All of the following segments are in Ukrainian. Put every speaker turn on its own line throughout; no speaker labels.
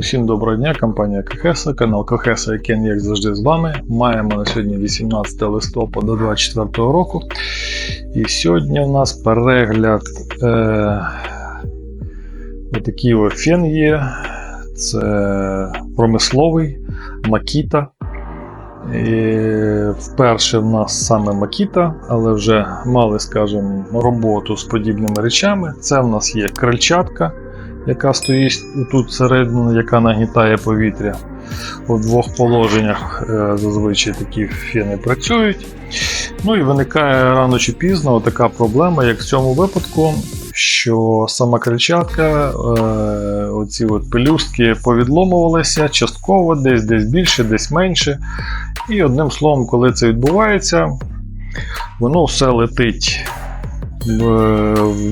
Усім доброго дня, компанія Кохеса, канал Кохеса, який як завжди з вами. Маємо на сьогодні 18 листопада 2024 року. І сьогодні у нас перегляд е, отакий ось фен є. Це промисловий Makita. І вперше в нас саме Makita, але вже мали, скажімо, роботу з подібними речами. Це в нас є крильчатка яка стоїть тут всередині, яка нагнітає повітря. У двох положеннях е, зазвичай такі фени працюють. Ну і виникає рано чи пізно така проблема, як в цьому випадку, що сама крильчатка, е, оці от пелюстки повідломувалися частково, десь десь більше, десь менше. І одним словом, коли це відбувається, воно все летить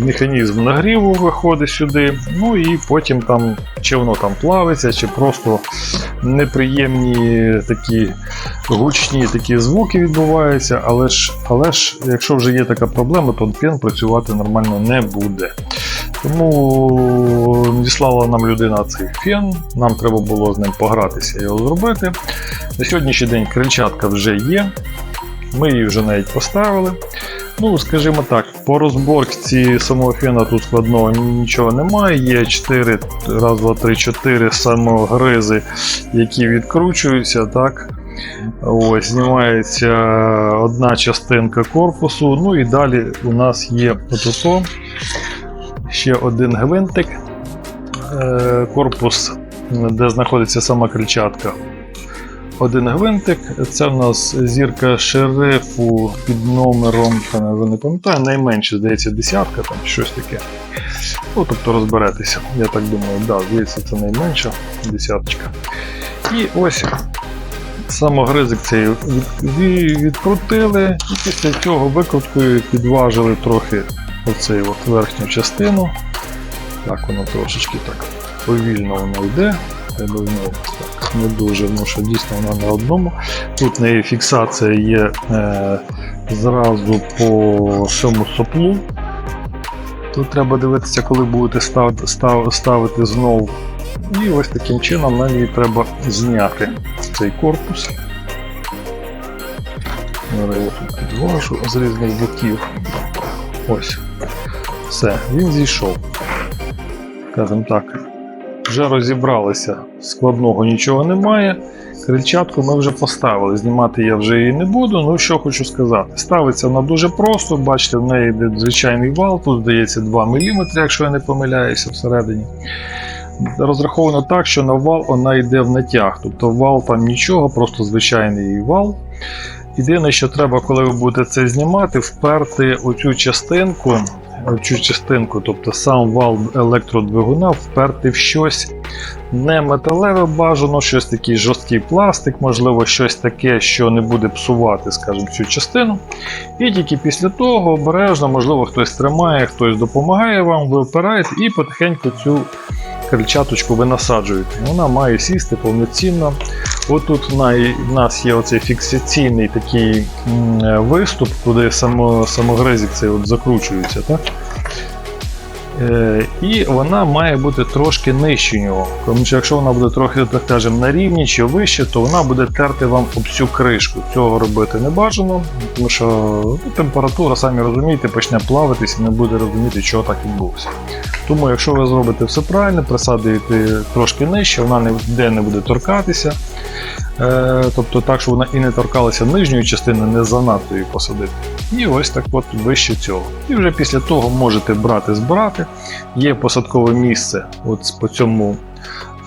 механізм нагріву виходить сюди, ну і потім там, чи воно там плавиться, чи просто неприємні такі гучні такі звуки відбуваються, але ж, але ж, якщо вже є така проблема, то пен працювати нормально не буде. Тому надіслала нам людина цей фен, нам треба було з ним погратися його зробити. На сьогоднішній день крильчатка вже є, ми її вже навіть поставили. Ну, скажімо так, по розборці самого фена тут складного нічого немає. Є 4, раз, 2, 3, 4 самогризи, які відкручуються. так. Ось, Знімається одна частинка корпусу. Ну і далі у нас є отото ще один гвинтик. Е, корпус, де знаходиться сама крильчатка один гвинтик. Це в нас зірка шерифу під номером, я не пам'ятаю, найменше, здається, десятка, там щось таке. Ну, Тобто розберетеся. Я так думаю, да, здається, це найменша десяточка. І ось самогризик цей відкрутили, і після цього викруткою підважили трохи оцей от верхню частину. Так, воно трошечки так повільно воно йде треба так, не дуже, тому що дійсно вона на одному. Тут неї фіксація є е, зразу по всьому соплу. Тут треба дивитися, коли будете ставити, став, ставити знову. І ось таким чином нам її треба зняти цей корпус. Підвожу з різних боків. Ось. Все, він зійшов. Скажімо так вже розібралися, складного нічого немає. Крильчатку ми вже поставили, знімати я вже її не буду. Ну що хочу сказати. Ставиться вона дуже просто, бачите, в неї йде звичайний вал, тут здається 2 мм, якщо я не помиляюся всередині. Розраховано так, що на вал вона йде в натяг. Тобто вал там нічого, просто звичайний вал. Єдине, що треба, коли ви будете це знімати, вперти оцю частинку цю частинку, тобто сам вал електродвигуна, вперти в щось не металеве бажано, щось такий жорсткий пластик, можливо, щось таке, що не буде псувати скажімо, цю частину. І тільки після того обережно, можливо, хтось тримає, хтось допомагає вам, ви опираєте і потихеньку цю крильчаточку ви насаджуєте. Вона має сісти повноцінно. Отут в нас є оцей фіксаційний такий виступ, куди само, самогризик цей от закручується. Так? Е, І вона має бути трошки нижче нього. Тому що якщо вона буде трохи так скажемо, на рівні чи вище, то вона буде терти вам об цю кришку. Цього робити не бажано, тому що ну, температура, самі розумієте, почне плавитися і не буде розуміти, чого так відбувся. Тому, якщо ви зробите все правильно, присадуєте трошки нижче, вона ніде не буде торкатися. Е, тобто так, щоб вона і не торкалася нижньої частини, не занадто її посадити. І ось так от вище цього. І вже після того можете брати, збирати. Є посадкове місце от по цьому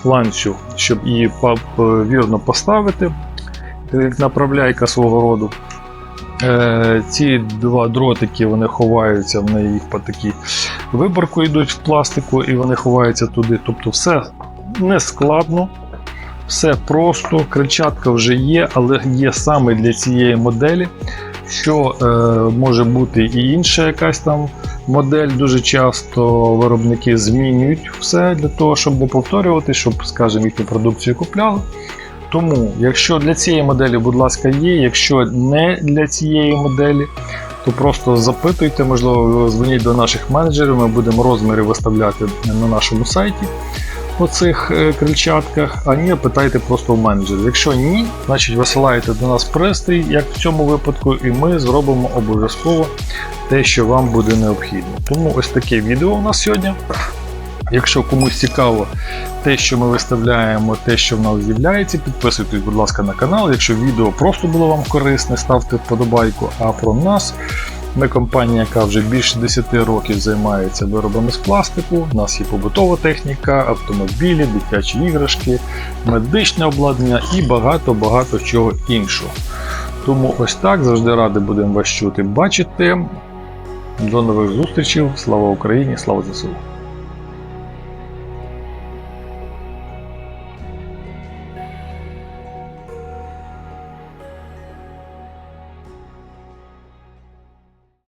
фланцю, щоб її вірно поставити, як направляйка свого роду. Е, ці два дротики вони ховаються, в неї їх по такій виборку йдуть в пластику і вони ховаються туди. Тобто все не складно, все просто, кричатка вже є, але є саме для цієї моделі. Що е, може бути і інша якась там модель. Дуже часто виробники змінюють все для того, щоб не повторювати, щоб, скажімо, їхню продукцію купляли. Тому, якщо для цієї моделі, будь ласка, є, якщо не для цієї моделі, то просто запитуйте, можливо, дзвоніть до наших менеджерів, ми будемо розміри виставляти на нашому сайті. По цих е, крильчатках, а ні, питайте просто у менеджерів. Якщо ні, значить висилаєте до нас пристрій, як в цьому випадку, і ми зробимо обов'язково те, що вам буде необхідно. Тому ось таке відео у нас сьогодні. Якщо комусь цікаво те, що ми виставляємо, те, що в нас з'являється, підписуйтесь, будь ласка, на канал. Якщо відео просто було вам корисне, ставте вподобайку. А про нас ми компанія, яка вже більше 10 років займається виробами з пластику. У нас є побутова техніка, автомобілі, дитячі іграшки, медичне обладнання і багато-багато чого іншого. Тому ось так завжди ради будемо вас чути, бачити. До нових зустрічей. Слава Україні! Слава ЗСУ!